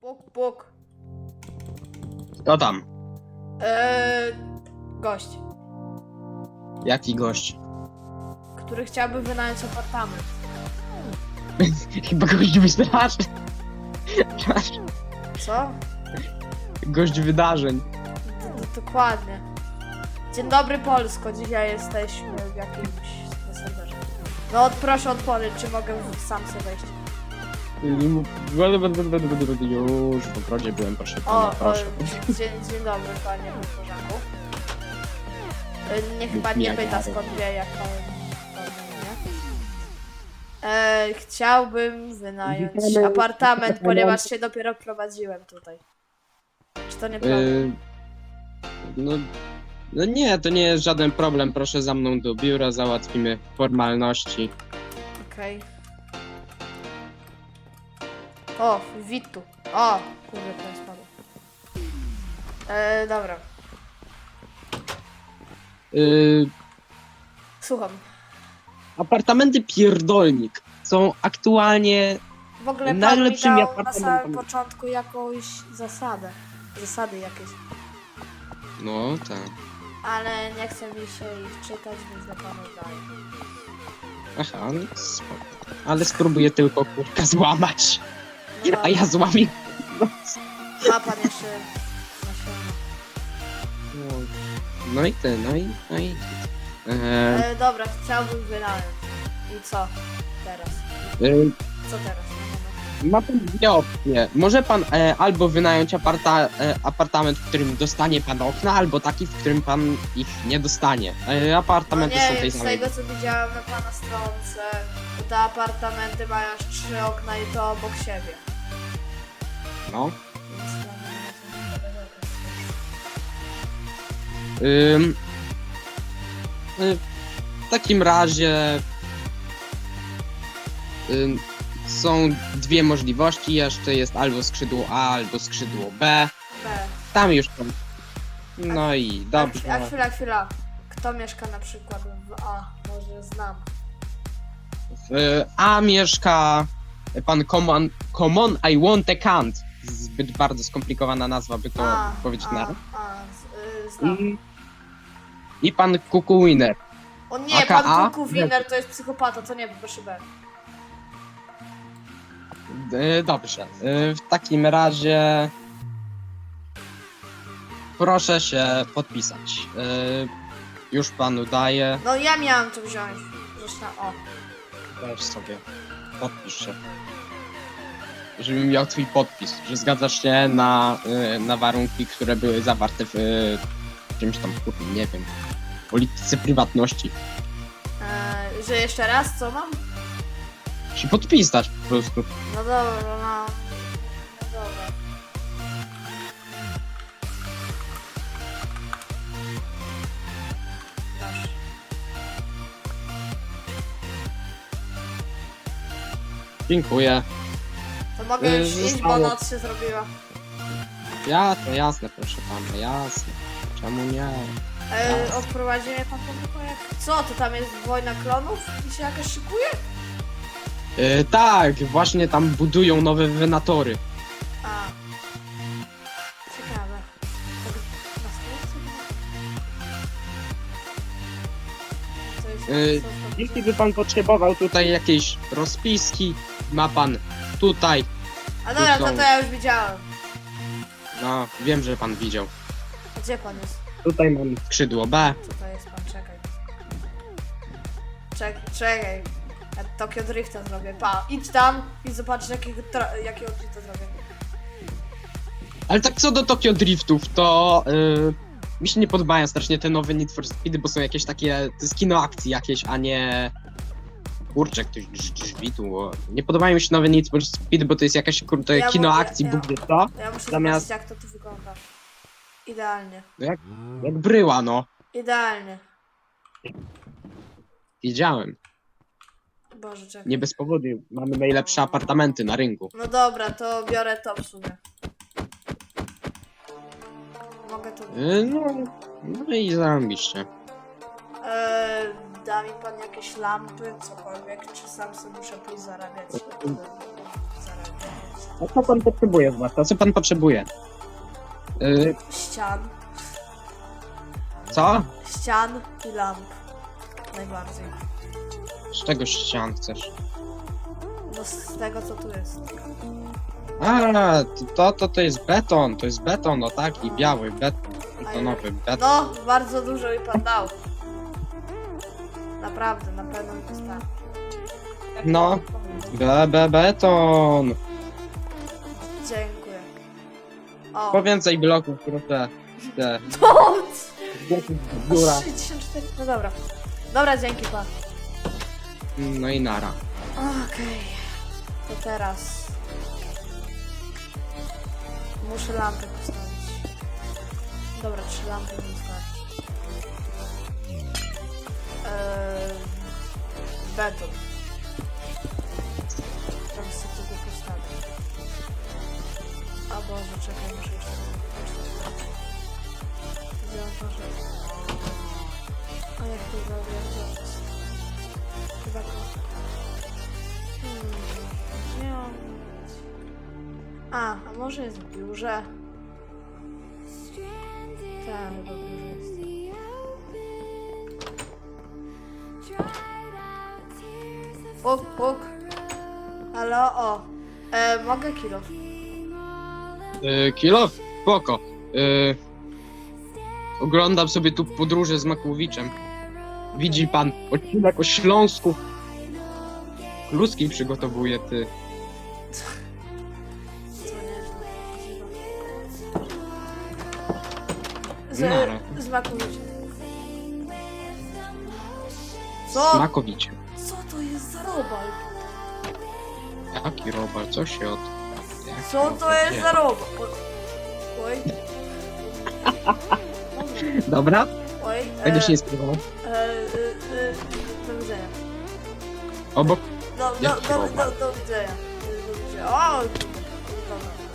Puk, puk. Kto tam? Eee, gość, Jaki gość? który chciałby wynająć apartament. Chyba gość wydarzeń. Co? Gość wydarzeń. D- d- dokładnie. Dzień dobry Polsko, dzisiaj jesteśmy w jakimś na serwerze. No od- proszę odpowiedź, czy mogę w- sam sobie wejść. Już w ogrodzie byłem, proszę O, pana, o proszę. dzień, dzień dobry panie podporządku. Niech Mów pan nie pyta skąd wie jak pan pan ma imię. E, chciałbym wynająć apartament, ponieważ się dopiero prowadziłem tutaj. Czy to nieprawda? Y, No, no nie, to nie jest żaden problem. Proszę za mną do biura, załatwimy formalności. Okej. O, Witu. O, kurde, to spadło. E, dobra, Y, słucham. apartamenty pierdolnik są aktualnie W ogóle pan mi Najlepszymi dał na samym początku jakąś zasadę. Zasady jakieś. No tak. Ale nie chce mi się ich czytać, więc na panu. Aha, no spoko. Ale spróbuję tylko kurka złamać. No, A ja złamię. Ma pan jeszcze. No i ty, no i. No i. E, E, dobra, chciałbym wynająć. I co teraz? y, Co teraz? Ma pan dwie opcje. Może pan e, albo wynająć aparta, e, apartament, w którym dostanie pan okna, albo taki, w którym pan ich nie dostanie. E, no. apartamenty no są nie tej wiem, z samej. tego co widziałem na pana stronce, to te apartamenty mają aż trzy okna i to obok siebie. No. Ym, y, w takim razie ym, są dwie możliwości jeszcze. Jest albo skrzydło A, albo skrzydło B. B. Tam już tam. No i dobrze. A chwila, chwila. Kto mieszka na przykład w A? Może znam. W A mieszka pan Common, common I want a Kant. Zbyt bardzo skomplikowana nazwa, by to A, powiedzieć a, na. a, z, y, znam. I, I pan Kuku Winner. O nie, AKA? pan Kuku Wiener to jest psychopata, to nie, proszę B. E, Dobrze. E, W takim razie proszę się podpisać. E, Już panu daję. No ja miałam to wziąć. Zresztą, o. Weź sobie. Podpisz się. Żebym miał twój podpis, że zgadzasz się na, e, na warunki, które były zawarte w e, czymś tam, kurde, nie wiem, polityce prywatności. E, że jeszcze raz, co mam? Się podpisać po prostu. No dobra, no. No dobra. Proszę. Dziękuję. To mogę Y, już iść, bo noc się zrobiła. Ja, to jasne, proszę pana, jasne. Czemu nie? E, odprowadzi mnie pan tylko jak... Co, to tam jest wojna klonów? I się jakaś szykuje? E, tak, właśnie tam budują nowe wenatory. A. Ciekawe. Tak na stolicy? Co to- Jeśli by pan potrzebował tutaj jakiejś rozpiski, ma pan tutaj. A dobra, tu to są- to ja już widziałem. No, wiem, że pan widział. A gdzie pan jest? Tutaj mam skrzydło B. Tutaj jest pan, czekaj. Czek, czekaj. Ja Tokio Drifta zrobię. Pa, idź tam i zobacz jakiego, tra- jakiego drifta zrobię. Ale tak co do Tokyo Driftów, to y, mi się nie podobają strasznie te nowe Need for Speedy, bo są jakieś takie, to jest kino akcji jakieś, a nie... Kurczę, ktoś drz- drzwi tu. o. Nie podobają mi się nowe Need for Speed, bo to jest jakaś kurde Ja kino mówię, akcji, ja- Bóg wie co. To ja muszę Zamiast- zobaczyć jak to tu wygląda. Idealnie. Jak bryła, no. Idealnie. Wiedziałem. Boże, czekaj. Nie bez powodu. Mamy najlepsze apartamenty na rynku. No dobra, to biorę to w sumie. Mogę to... Y, No, no i zarobiście. Eee, da mi pan jakieś lampy, cokolwiek, czy sam sobie muszę pójść zarabiać? Zarabiać. A co pan potrzebuje zwłaszcza? Co pan potrzebuje? Yy, Ścian. co? Ścian i lamp. Najbardziej. Z czego ścian chcesz? No z tego co tu jest. A, to, to, to jest beton, to jest beton, no taki, biały beton, betonowy beton. No, bardzo dużo mi pan dał. Naprawdę, na pewno mi dostałem. No. Be, be, beton! Dziękuję. O. Po więcej bloków, proszę. Te, O, Góra. 64. No dobra. Dobra, dzięki pan. No i nara. Okej. To teraz. Muszę lampę postawić. Dobra, trzy lampy mi starczy. Beton. Teraz sobie tego postawię. A Boże, czekaj, muszę jeszcze Gdzie on poszedł? A jak to zrobię? To? Chyba to... Hmm, gdzie on jest? A, a może jest w biurze? Tak, chyba w biurze Puk, puk. Halo, o. E, mogę kilo. Yy, kilo? Spoko. Yy, oglądam sobie tu podróże z Makowiczem. Widzi pan odcinek o Śląsku. Kluski przygotowuje, ty. Z, Nara. z Makowiciem. Co? Makowicie. Co to jest za robal? Jaki robal, co się od... jaki Co to jest za robal? Oj. Dobra, Oj. będziesz e, nie spróbował. e, e, e, Do widzenia. Obok Do, do, Jaki do, do, robal? do widzenia. Do widzenia. O! Dobra.